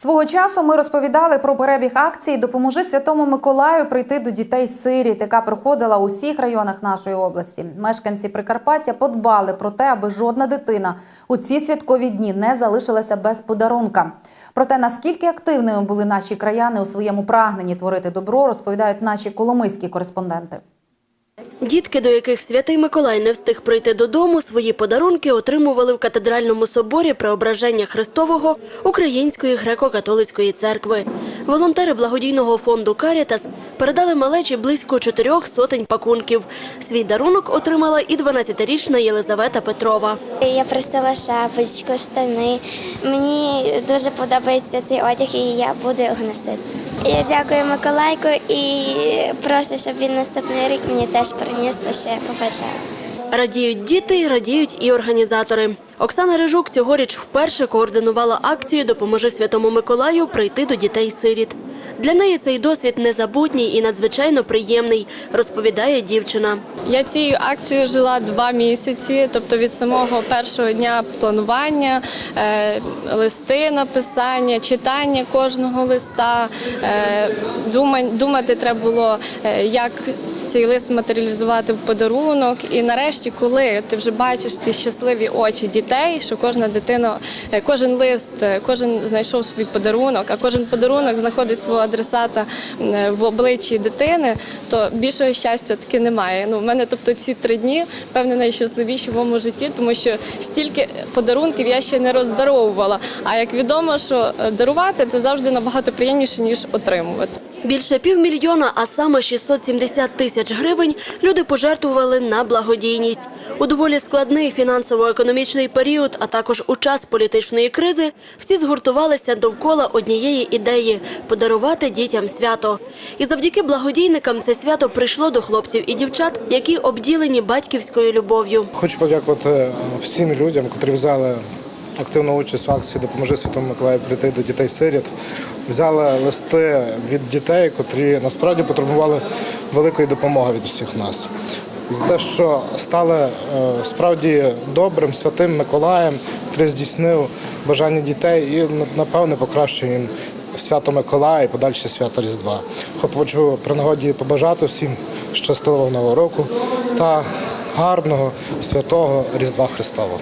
Свого часу ми розповідали про перебіг акції Допоможи Святому Миколаю прийти до дітей сиріт, яка проходила у всіх районах нашої області. Мешканці Прикарпаття подбали про те, аби жодна дитина у ці святкові дні не залишилася без подарунка. Про те, наскільки активними були наші краяни у своєму прагненні творити добро, розповідають наші коломийські кореспонденти. Дітки, до яких святий Миколай не встиг прийти додому, свої подарунки отримували в катедральному соборі Преображення Христового Української греко-католицької церкви. Волонтери благодійного фонду Карітас передали малечі близько чотирьох сотень пакунків. Свій дарунок отримала і 12-річна Єлизавета Петрова. Я просила шапочку, штани. Мені дуже подобається цей одяг, і я буду його носити. Я дякую Миколайку і прошу, щоб він наступний рік мені теж приніс те, що я побажаю. Радіють діти, радіють і організатори. Оксана Рижук цьогоріч вперше координувала акцію Допоможи Святому Миколаю прийти до дітей-сиріт. Для неї цей досвід незабутній і надзвичайно приємний, розповідає дівчина. Я цією акцією жила два місяці, тобто від самого першого дня планування, е, листи написання, читання кожного листа. Е, думати треба було, е, як цей лист матеріалізувати в подарунок. І нарешті, коли ти вже бачиш ці щасливі очі дітей, що кожна дитина, кожен лист, кожен знайшов свій подарунок, а кожен подарунок знаходить свого адресата е, в обличчі дитини, то більшого щастя таки немає. Ну, в мене, тобто, ці три дні, певне, найщасливіші в моєму житті, тому що стільки подарунків я ще не роздаровувала. А як відомо, що е, дарувати це завжди набагато приємніше, ніж отримувати. Більше півмільйона, а саме 670 тисяч гривень люди пожертвували на благодійність. У доволі складний фінансово-економічний період, а також у час політичної кризи, всі згуртувалися довкола однієї ідеї – подарувати дітям свято. І завдяки благодійникам це свято прийшло до хлопців і дівчат, які обділені батьківською любов'ю. Хочу подякувати е, всім людям, котрі взяли активну участь в акції Допоможи Святому Миколаю прийти до дітей сиріт. Взяли листи від дітей, котрі насправді потребували великої допомоги від всіх нас. За те, що стали е, справді добрим святим Миколаєм, який здійснив бажання дітей і напевне покращує їм свято Миколая і подальше свято Різдва. Хочу при нагоді побажати всім щасливого нового року та гарного святого Різдва Христового.